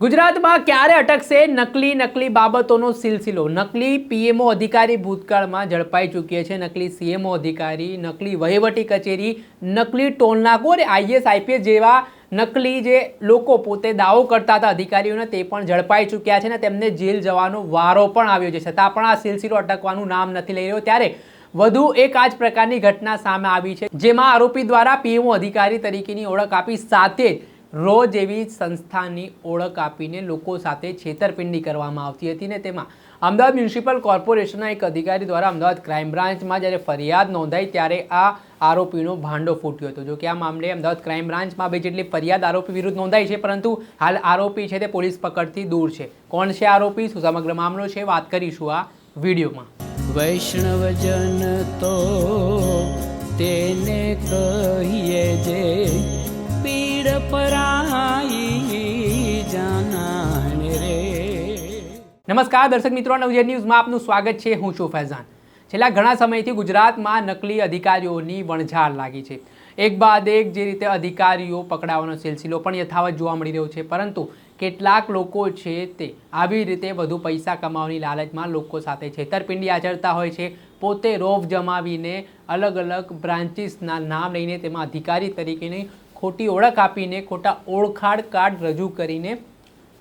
ગુજરાતમાં ક્યારે અટકશે નકલી નકલી બાબતોનો સિલસિલો? નકલી પીએમઓ અધિકારી ભૂતકાળમાં ઝડપાઈ ચૂક્યા છે. નકલી સીએમઓ અધિકારી, નકલી વહીવટી કચેરી, નકલી ટોલનાકો અને આઈએસ, આઈપીએસ જેવા નકલી જે લોકો પોતે દાવો કરતા હતા અધિકારીઓને તે પણ ઝડપાઈ ચૂક્યા છે ને તેમને જેલ જવાનો વારો પણ આવ્યો છે. છતાં પણ આ સિલસિલો અટકવાનું નામ નથી લઈ રહ્યો. ત્યારે વધુ એક આ જ પ્રકારની ઘટના સામે આવી છે, જેમાં આરોપી દ્વારા પીએમઓ અધિકારી તરીકેની ઓળખ આપી સાથે જ રો જેવી સંસ્થાની ઓળખ આપીને લોકો સાથે છેતરપિંડી કરવામાં આવતી હતી ને તેમાં અમદાવાદ મ્યુનિસિપલ કોર્પોરેશનના એક અધિકારી દ્વારા અમદાવાદ ક્રાઇમ બ્રાન્ચમાં જ્યારે ફરિયાદ નોંધાઈ ત્યારે આ આરોપીનો ભાંડો ફૂટ્યો હતો. જોકે આ મામલે અમદાવાદ ક્રાઇમ બ્રાન્ચમાં બે જેટલી ફરિયાદ આરોપી વિરુદ્ધ નોંધાઈ છે, પરંતુ હાલ આરોપી છે તે પોલીસ પકડથી દૂર છે. કોણ છે આરોપી? શું સમગ્ર મામલો છે? વાત કરીશું આ વિડીયોમાં. વૈષ્ણવજન તો તેને કહીએ જે નમસ્કાર, દર્શક મિત્રો, નવજેત ન્યૂઝમાં આપનું સ્વાગત છે. હું છું ફૈઝાન. છેલ્લા ઘણા સમયથી ગુજરાતમાં નકલી અધિકારીઓની વણઝાર લાગી છે. એક બાદ એક જે રીતે અધિકારીઓ પકડાવાનો સિલસિલો પણ યથાવત જોવા મળી રહ્યો છે, પરંતુ કેટલાક લોકો છે તે આવી રીતે વધુ પૈસા કમાવાની લાલચમાં લોકો સાથે છેતરપિંડી આચરતા હોય છે. પોતે રોફ જમાવીને અલગ અલગ બ્રાન્ચીસના નામ લઈને તેમાં અધિકારી તરીકેની ખોટી ઓળખ આપીને, ખોટા ઓળખાણ કાર્ડ રજૂ કરીને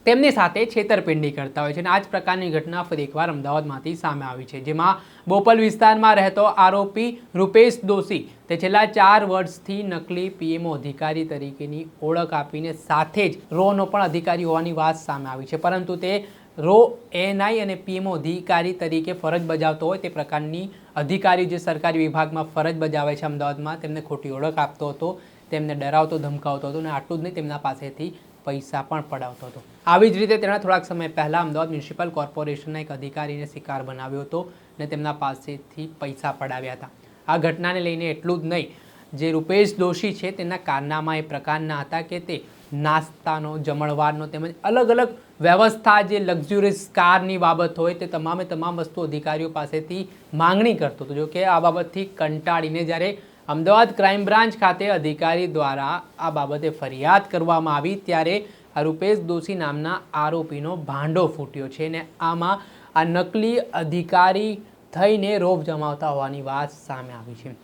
તેમની સાથે છેતરપિંડી કરતા હોય છે. અને આ જ પ્રકારની ઘટના ફરી એકવાર અમદાવાદમાંથી સામે આવી છે, જેમાં બોપલ વિસ્તારમાં રહેતો આરોપી રૂપેશ દોશી તે છેલ્લા ચાર વર્ષથી નકલી પીએમઓ અધિકારી તરીકેની ઓળખ આપીને સાથે જ રોનો પણ અધિકારી હોવાની વાત સામે આવી છે. પરંતુ તે રો એનઆઈ અને પીએમઓ અધિકારી તરીકે ફરજ બજાવતો હોય તે પ્રકારની અધિકારી જે સરકારી વિભાગમાં ફરજ બજાવે છે અમદાવાદમાં, તેમને ખોટી ઓળખ આપતો હતો, તેમને ડરાવતો, ધમકાવતો હતો અને આટલું જ નહીં, તેમના પાસેથી પૈસા પણ પડાવતો હતો. આવી જ રીતે તેણે થોડાક સમય પહેલાં અમદાવાદ મ્યુનિસિપલ કોર્પોરેશનના એક અધિકારીને શિકાર બનાવ્યો હતો અને તેમના પાસેથી પૈસા પડાવ્યા હતા. આ ઘટનાને લઈને એટલું જ નહીં, જે રૂપેશ દોશી છે, તેના કારનામા એ પ્રકારના હતા કે તે નાસ્તાનો, જમણવારનો તેમજ અલગ અલગ વ્યવસ્થા જે લક્ઝુરિયસ કારની બાબત હોય તે તમામે તમામ વસ્તુ અધિકારીઓ પાસેથી માંગણી કરતો હતો. જો કે આ બાબતથી કંટાળીને જ્યારે અમદાવાદ ક્રાઇમ બ્રાન્ચ ખાતે અધિકારી દ્વારા આ બાબતે ફરિયાદ કરવામાં આવી ત્યારે આ રૂપેશ દોશી નામના આરોપીનો ભાંડો ફૂટ્યો છે અને આમાં આ નકલી અધિકારી થઈને રોપ જમાવતા હોવાની વાત સામે આવી છે.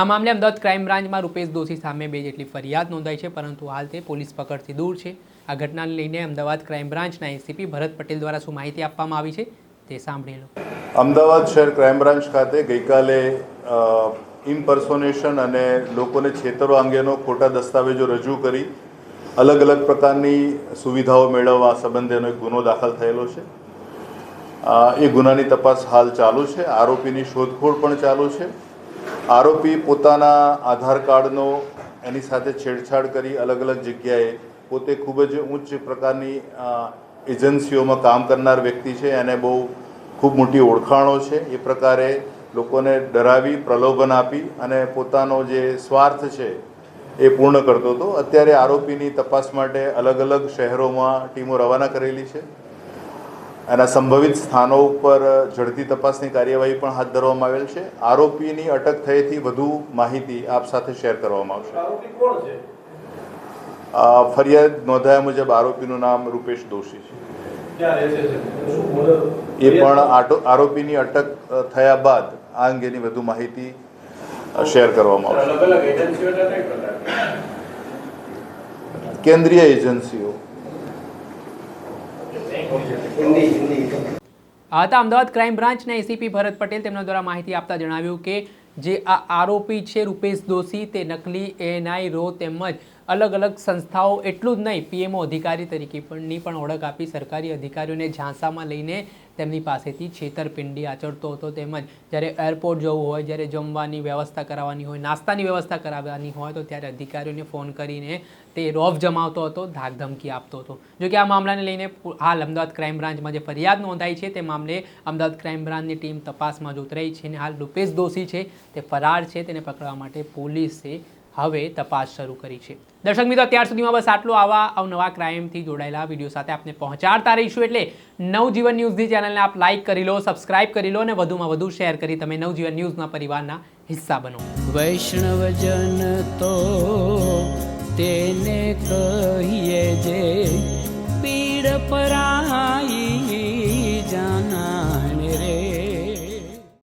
આ મામલે અમદાવાદ ક્રાઇમ બ્રાન્ચમાં રૂપેશ દોશી સામે બે જેટલી ફરિયાદ નોંધાઈ છે, પરંતુ હાલ તે પોલીસ પકડથી દૂર છે. આ ઘટનાને લઈને અમદાવાદ ક્રાઇમ બ્રાન્ચના એસીપી ભરત પટેલ દ્વારા શું માહિતી આપવામાં આવી છે, તે સાંભળી લો. અમદાવાદ શહેર ક્રાઇમ બ્રાન્ચ ખાતે ગઈકાલે ઇમ્પર્સોનેશન અને લોકોને છેતરો અંગેનો ખોટા દસ્તાવેજો રજૂ કરી અલગ અલગ પ્રકારની સુવિધાઓ મેળવવા સંબંધેનો એક ગુનો દાખલ થયેલો છે. એ ગુનાની તપાસ હાલ ચાલુ છે. આરોપીની શોધખોળ પણ ચાલુ છે. આરોપી પોતાના આધાર કાર્ડનો એની સાથે છેડછાડ કરી અલગ અલગ જગ્યાએ પોતે ખૂબ જ ઉચ્ચ પ્રકારની એજન્સીઓમાં કામ કરનાર વ્યક્તિ છે. એને બહુ ખૂબ મોટી ઓળખાણો છે. એ પ્રકારે લોકોને ડરાવી, પ્રલોભન આપી અને પોતાનો જે સ્વાર્થ છે એ પૂર્ણ કરતો હતો. અત્યારે આરોપીની તપાસ માટે અલગ અલગ શહેરોમાં ટીમો રવાના કરેલી છે. એના સંભવિત સ્થાનો ઉપર ઝડપી તપાસની કાર્યવાહી પણ હાથ ધરવામાં આવેલ છે. આરોપીની અટક થયેથી વધુ માહિતી આપ સાથે શેર કરવામાં આવશે. ફરિયાદ નોંધાયા મુજબ આરોપીનું નામ રૂપેશ દોશી છે. એ પણ આરોપીની અટક થયા બાદ આ અંગેની વધુ માહિતી શેર કરવામાં આવશે. કેન્દ્રીય એજન્સીઓ એજન્સીઓ આ અમદાવાદ ક્રાઇમ બ્રાન્ચના એસીપી ભરત પટેલ. તેમના દ્વારા માહિતી આપતા જણાવ્યું કે જે આ આરોપી છે રૂપેશ દોશી, તે નકલી એનઆઈ રો તેમજ અલગ અલગ સંસ્થાઓ, એટલું જ નહીં, પીએમઓ અધિકારી તરીકે પણની પણ ઓળખ આપી સરકારી અધિકારીઓને ઝાંસામાં લઈને તેમની પાસેથી છેતરપિંડી આચરતો હતો. તેમજ જ્યારે એરપોર્ટ જવું હોય, જ્યારે જમવાની વ્યવસ્થા કરાવવાની હોય, નાસ્તાની વ્યવસ્થા કરાવવાની હોય, તો ત્યારે અધિકારીઓને ફોન કરીને તે રોફ જમાવતો હતો, ધાકધમકી આપતો હતો. જોકે આ મામલાને લઈને હાલ અમદાવાદ ક્રાઇમ બ્રાન્ચમાં જે ફરિયાદ નોંધાઈ છે, તે મામલે અમદાવાદ ક્રાઇમ બ્રાન્ચની ટીમ તપાસમાં જ ઉતરાઈ છે. અને હાલ રૂપેશ દોશી છે, તે ફરાર છે, તેને પકડવા માટે પોલીસે હવે તપાસ શરૂ કરી છે. દર્શક મિત્રો, અત્યાર સુધીમાં બસ આટલું. આવા અવનવા ક્રાઇમથી જોડાયેલા વીડિયો સાથે આપને પહોંચાડતા રહીશું એટલે નવજીવન ન્યૂઝની ચેનલને આપ લાઇક કરી લો સબસ્ક્રાઇબ કરી લો અને વધુમાં વધુ શેર કરી તમે નવજીવન ન્યૂઝના પરિવારના હિસ્સા બનો. વૈષ્ણવજન તો તેને કહીએ જે પીડ પરાઈ